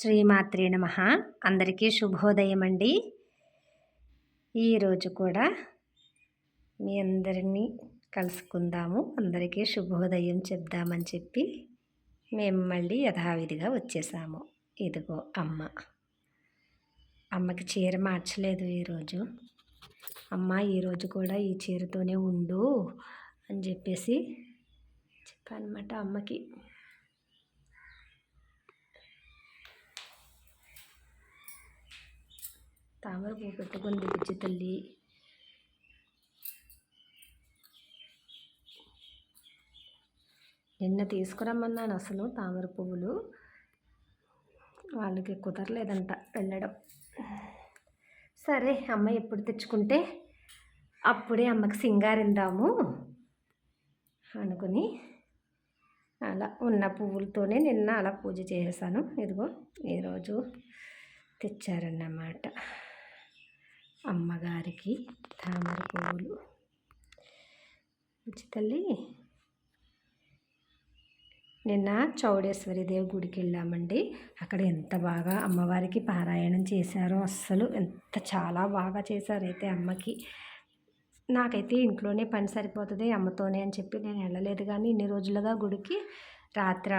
శ్రీమాత్రే నమ. అందరికీ శుభోదయం అండి ఈరోజు కూడా మీ అందరినీ కలుసుకుందాము. అందరికీ శుభోదయం చెప్దామని చెప్పి మేము మళ్ళీ యథావిధిగా వచ్చేసాము. ఇదిగో అమ్మ. అమ్మకి చీర మార్చలేదు ఈరోజు. అమ్మ ఈరోజు కూడా ఈ చీరతోనే ఉండు అని చెప్పేసి చెప్పానమాట అమ్మకి. తామర పువ్వు పెట్టుకుంది బుజ్జి తల్లి. నిన్న తీసుకురమ్మన్నాను అసలు తామర పువ్వులు. వాళ్ళకి కుదరలేదంట వెళ్ళడం. సరే అమ్మ ఎప్పుడు తెచ్చుకుంటే అప్పుడే అమ్మకి సింగారిందాము అనుకుని అలా ఉన్న పువ్వులతోనే నిన్న అలా పూజ చేసేసాను. ఇదిగో ఈరోజు తెచ్చారన్నమాట. అమ్మగారికి తామర పువ్వులు. తల్లి నిన్న చౌడేశ్వరి దేవి గుడికి వెళ్ళామండి. అక్కడ ఎంత బాగా అమ్మవారికి పారాయణం చేశారో అస్సలు ఎంత చాలా బాగా చేశారైతే అయితే అమ్మకి. నాకైతే ఇంట్లోనే పని సరిపోతుంది అమ్మతోనే అని చెప్పి నేను వెళ్ళలేదు. కానీ ఇన్ని రోజులుగా గుడికి రాత్ర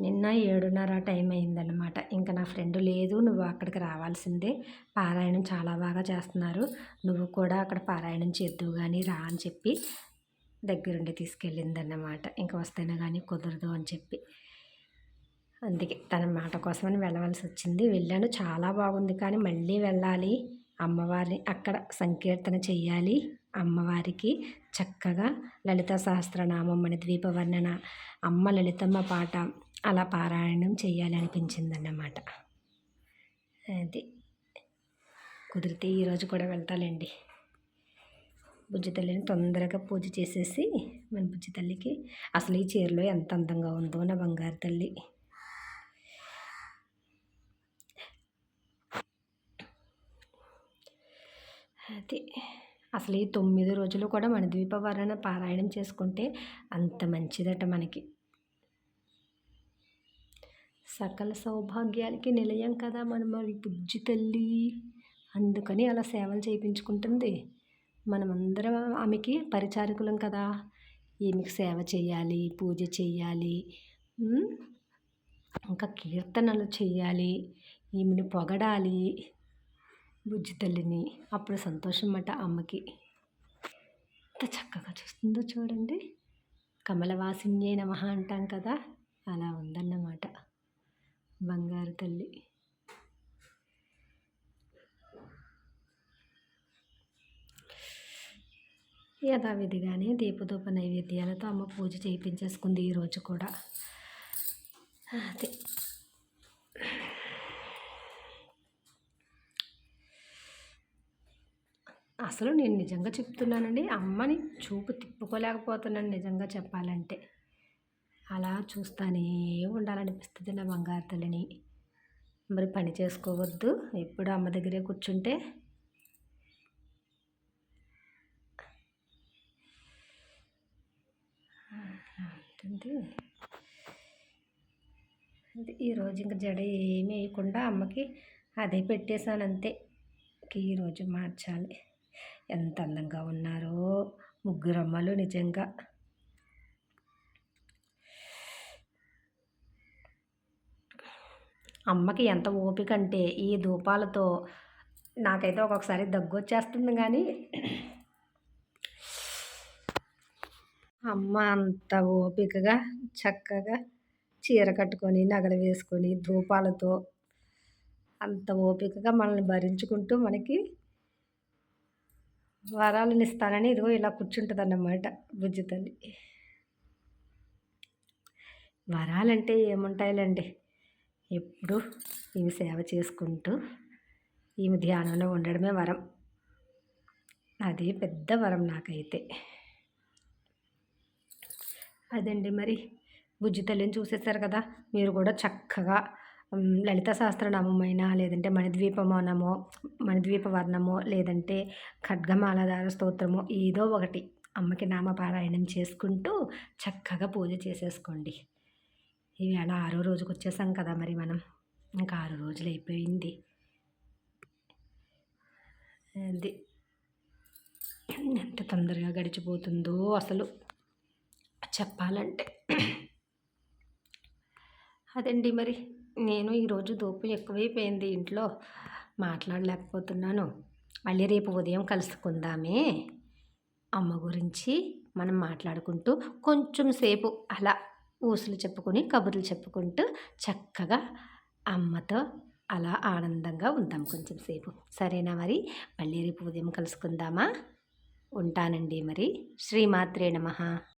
నిన్న ఏడున్నర టైం అయిందనమాట ఇంకా నా ఫ్రెండ్ లేదు నువ్వు అక్కడికి రావాల్సిందే. పారాయణం చాలా బాగా చేస్తున్నారు. నువ్వు కూడా అక్కడ పారాయణం చేద్దువు కానీ రా అని చెప్పి దగ్గరుండి తీసుకెళ్ళిందన్నమాట. ఇంకా వస్తేనే కానీ కుదరదు అని చెప్పి. అందుకే తన మాట కోసమని వెళ్ళవలసి వచ్చింది. వెళ్ళాను చాలా బాగుంది కానీ మళ్ళీ వెళ్ళాలి. అమ్మవారిని అక్కడ సంకీర్తన చేయాలి అమ్మవారికి చక్కగా లలిత సహస్రనామం అని ద్వీపవర్ణన అమ్మ లలితమ్మ పాట అలా పారాయణం చేయాలి అనిపించింది అన్నమాట అది. కుదిరితే ఈరోజు కూడా వెళ్తాలండి. బుజ్జి తల్లిని తొందరగా పూజ చేసేసి మన బుజ్జి తల్లికి అసలు ఈ చీరలో ఎంత అందంగా ఉందో నా బంగారు తల్లి. అది. అసలు ఈ తొమ్మిది రోజులు కూడా మన ద్వీపవరణ పారాయణం చేసుకుంటే అంత మంచిదట మనకి. సకల సౌభాగ్యాలకి నిలయం కదా మనం మరి బుజ్జి తల్లి. అందుకని అలా సేవలు చేయించుకుంటుంది. మనమందరం ఆమెకి పరిచారకులం కదా. ఈమెకి సేవ చేయాలి పూజ చేయాలి ఇంకా కీర్తనలు చేయాలి ఈమెను పొగడాలి బుజ్జి తల్లిని. అప్పుడు సంతోషం అన్నమాట అమ్మకి. ఎంత చక్కగా చూస్తుందో చూడండి. కమలవాసిన్యే నమ అంటాం కదా. అలా ఉందన్నమాట. బంగారు తల్లి. యథావిధిగానే దీపదూప నైవేద్యాలతో అమ్మ పూజ చేయించేసుకుంది ఈరోజు కూడా. అదే. అసలు నేను నిజంగా చెప్తున్నానండి అమ్మని చూపు తిప్పుకోలేకపోతున్నాను నిజంగా చెప్పాలంటే. అలా చూస్తానే ఉండాలనిపిస్తుంది నా బంగారు తల్లిని. మరి పని చేసుకోవద్దు. ఎప్పుడు అమ్మ దగ్గరే కూర్చుంటే ఈరోజు ఇంకా జడ ఏమీ వేయకుండా అమ్మకి అదే పెట్టేశాను అంతే ఈరోజు మార్చాలి. ఎంత అందంగా ఉన్నారో ముగ్గురమ్మలు నిజంగా. అమ్మకి ఎంత ఓపిక అంటే ఈ ధూపాలతో నాకైతే ఒక్కొక్కసారి దగ్గు వచ్చేస్తుంది కానీ అమ్మ అంత ఓపికగా చక్కగా చీర కట్టుకొని నగలు వేసుకొని ధూపాలతో అంత ఓపికగా మనల్ని భరించుకుంటూ మనకి వరాలను ఇస్తానని ఇదిగో ఇలా కూర్చుంటుంది అన్నమాట బుజ్జి తల్లి. వరాలంటే ఏముంటాయిలండి? ఎప్పుడు ఈమె సేవ చేసుకుంటూ ఈమె ధ్యానంలో ఉండడమే వరం. అది పెద్ద వరం నాకైతే. అదండి మరి. బుజ్జి తల్లిని చూసేసారు కదా? మీరు కూడా చక్కగా లలిత సహస్రనామైనా లేదంటే మణిద్వీపమానమో మణిద్వీప వర్ణమో లేదంటే ఖడ్గమాలధార స్తోత్రమో ఏదో ఒకటి అమ్మకి నామపారాయణం చేసుకుంటూ చక్కగా పూజ చేసేసుకోండి. ఈవేళ ఆరో రోజుకి వచ్చేసాం కదా మరి మనం. ఇంకా ఆరు రోజులు అయిపోయింది అది ఎంత తొందరగా గడిచిపోతుందో అసలు. చెప్పాలంటే. అదండి మరి? నేను ఈరోజు దోపు ఎక్కువైపోయింది ఇంట్లో. మాట్లాడలేకపోతున్నాను. మళ్ళీ రేపు ఉదయం కలుసుకుందామే. అమ్మ గురించి మనం మాట్లాడుకుంటూ కొంచెం సేపు అలా ఊసులు చెప్పుకొని కబుర్లు చెప్పుకుంటూ చక్కగా అమ్మతో అలా ఆనందంగా ఉంటాం కొంచెం సేపు. సరేనా మరి? మళ్ళీ రేపు ఉదయం కలుసుకుందామా? ఉంటానండి మరి. శ్రీమాత్రే నమ.